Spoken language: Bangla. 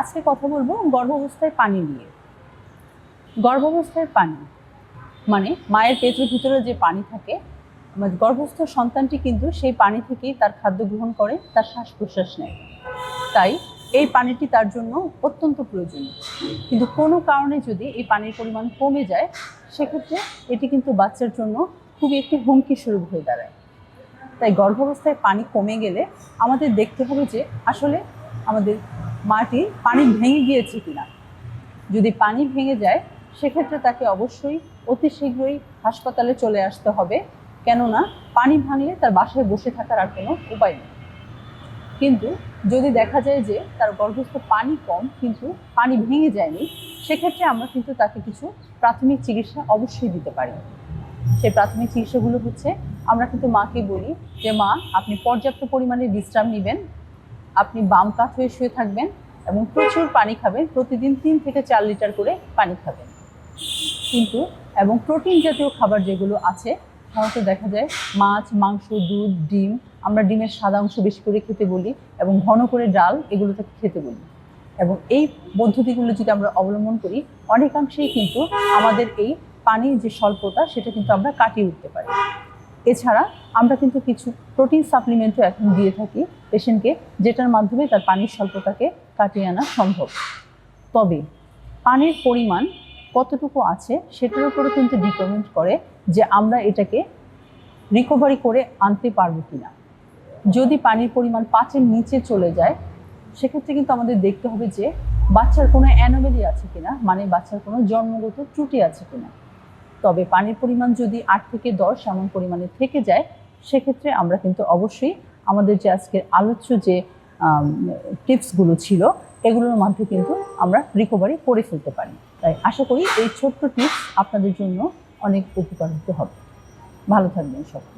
আজকে কথা বলব গর্ভাবস্থায় পানি নিয়ে। গর্ভাবস্থায় পানি মানে মায়ের পেটের ভিতরে যে পানি থাকে গর্ভস্থ সন্তানটি কিন্তু সেই পানি থেকেই তার খাদ্য গ্রহণ করে, তার শ্বাস প্রশ্বাস নেয়। তাই এই পানিটি তার জন্য অত্যন্ত প্রয়োজনীয়। কিন্তু কোনো কারণে যদি এই পানির পরিমাণ কমে যায়, সেক্ষেত্রে এটি কিন্তু বাচ্চার জন্য খুবই একটি হুমকি স্বরূপ হয়ে দাঁড়ায়। তাই গর্ভাবস্থায় পানি কমে গেলে আমাদের দেখতে হবে যে আসলে আমাদের মাটি পানি ভেঙে গিয়েছে কিনা। যদি পানি ভেঙে যায়, সেক্ষেত্রে তাকে অবশ্যই অতি শীঘ্রই হাসপাতালে চলে আসতে হবে। কেননা, পানি ভাঙলে তার বাসায় বসে থাকার আর কোনো উপায় নেই। কিন্তু যদি দেখা যায় যে তার গর্ভস্থ পানি কম, কিন্তু পানি ভেঙে যায়নি, সেক্ষেত্রে আমরা কিন্তু তাকে কিছু প্রাথমিক চিকিৎসা অবশ্যই দিতে পারি। সেই প্রাথমিক চিকিৎসাগুলো হচ্ছে, আমরা কিন্তু মাকে বলি যে, মা, আপনি পর্যাপ্ত পরিমাণে বিশ্রাম নেবেন। আপনি বাম কাত হয়ে শুয়ে থাকবেন এবং প্রচুর পানি খাবেন। প্রতিদিন তিন থেকে চার লিটার করে পানি খাবেন। কিন্তু, এবং প্রোটিন জাতীয় খাবার যেগুলো আছে, সাধারণত দেখা যায় মাছ, মাংস, দুধ, ডিম, আমরা ডিমের সাদা অংশ বেশি করে খেতে বলি এবং ঘন করে ডাল এগুলো থেকে খেতে বলি। এবং এই পদ্ধতিগুলো যদি আমরা অবলম্বন করি, অনেকাংশেই কিন্তু আমাদের এই পানির যে স্বল্পতা, সেটা কিন্তু আমরা কাটিয়ে উঠতে পারি। এছাড়া আমরা কিন্তু কিছু প্রোটিন সাপ্লিমেন্টও এখন দিয়ে থাকি পেশেন্টকে যেটার মাধ্যমে তার পানির স্বল্পতাকে কাটিয়ে আনা সম্ভব। তবে পানির পরিমাণ কতটুকু আছে সেটার উপরে কিন্তু ডিপেন্ড করে যে আমরা এটাকে রিকভারি করে আনতে পারব কিনা। যদি পানির পরিমাণ পাঁচের নিচে চলে যায়, সেক্ষেত্রে কিন্তু আমাদের দেখতে হবে যে বাচ্চার কোনো অ্যানোমেলি আছে কিনা মানে বাচ্চার কোনো জন্মগত ত্রুটি আছে কিনা। তবে পানির পরিমাণ যদি আট থেকে দশ এমন পরিমাণে থেকে যায়, সেক্ষেত্রে আমরা কিন্তু অবশ্যই আমাদের যে আজকের আলোচ্য যে টিপসগুলো ছিল, এগুলোর মধ্যে কিন্তু আমরা রিকভারি করে ফেলতে পারি। তাই আশা করি এই ছোট্ট টিপস আপনাদের জন্য অনেক উপকারিত হবে। ভালো থাকবেন সব